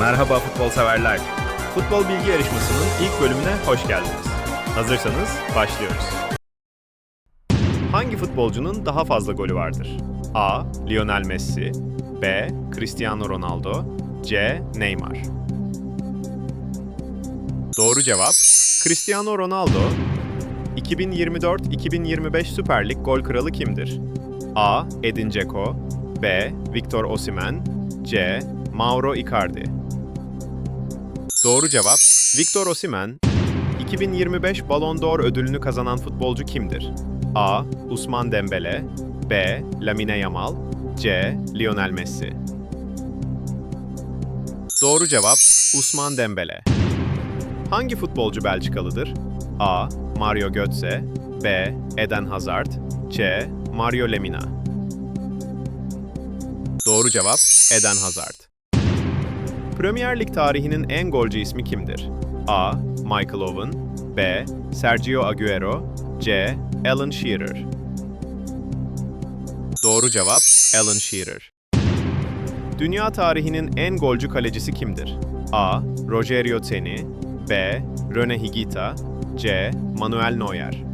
Merhaba futbol severler. Futbol bilgi yarışmasının ilk bölümüne hoş geldiniz. Hazırsanız başlıyoruz. Hangi futbolcunun daha fazla golü vardır? A. Lionel Messi B. Cristiano Ronaldo C. Neymar Doğru cevap Cristiano Ronaldo. 2024-2025 Süper Lig gol kralı kimdir? A. Edin Dzeko B. Victor Osimhen C. Mauro Icardi Doğru cevap Victor Osimhen. 2025 Ballon d'Or ödülünü kazanan futbolcu kimdir? A. Usman Dembele B. Lamine Yamal C. Lionel Messi Doğru cevap Usman Dembele. Hangi futbolcu Belçikalıdır? A. Mario Götze B. Eden Hazard C. Mario Lemina Doğru cevap Eden Hazard. Premier Lig tarihinin en golcü ismi kimdir? A. Michael Owen B. Sergio Aguero C. Alan Shearer Doğru cevap Alan Shearer. Dünya tarihinin en golcü kalecisi kimdir? A. Rogerio Teni B. Rene Higuita C. Manuel Neuer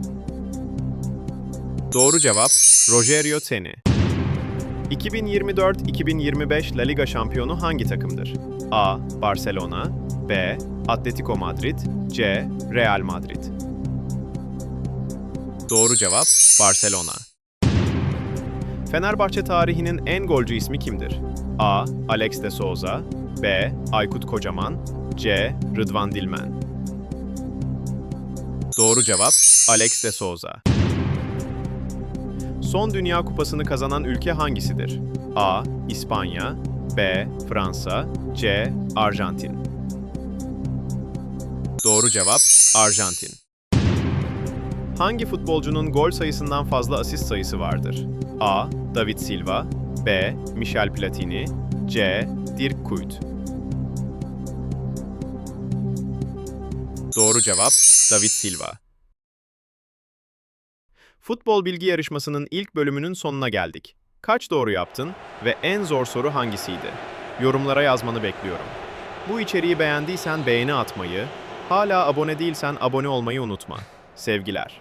Doğru cevap Rogerio Teni. 2024-2025 La Liga şampiyonu hangi takımdır? A. Barcelona B. Atletico Madrid C. Real Madrid Doğru cevap Barcelona. Fenerbahçe tarihinin en golcü ismi kimdir? A. Alex de Souza B. Aykut Kocaman C. Rıdvan Dilmen Doğru cevap Alex de Souza. Son Dünya Kupası'nı kazanan ülke hangisidir? A. İspanya B. Fransa C. Arjantin Doğru cevap Arjantin. Hangi futbolcunun gol sayısından fazla asist sayısı vardır? A. David Silva B. Michel Platini C. Dirk Kuyt Doğru cevap David Silva. Futbol bilgi yarışmasının ilk bölümünün sonuna geldik. Kaç doğru yaptın ve en zor soru hangisiydi? Yorumlara yazmanı bekliyorum. Bu içeriği beğendiysen beğeni atmayı, hala abone değilsen abone olmayı unutma. Sevgiler.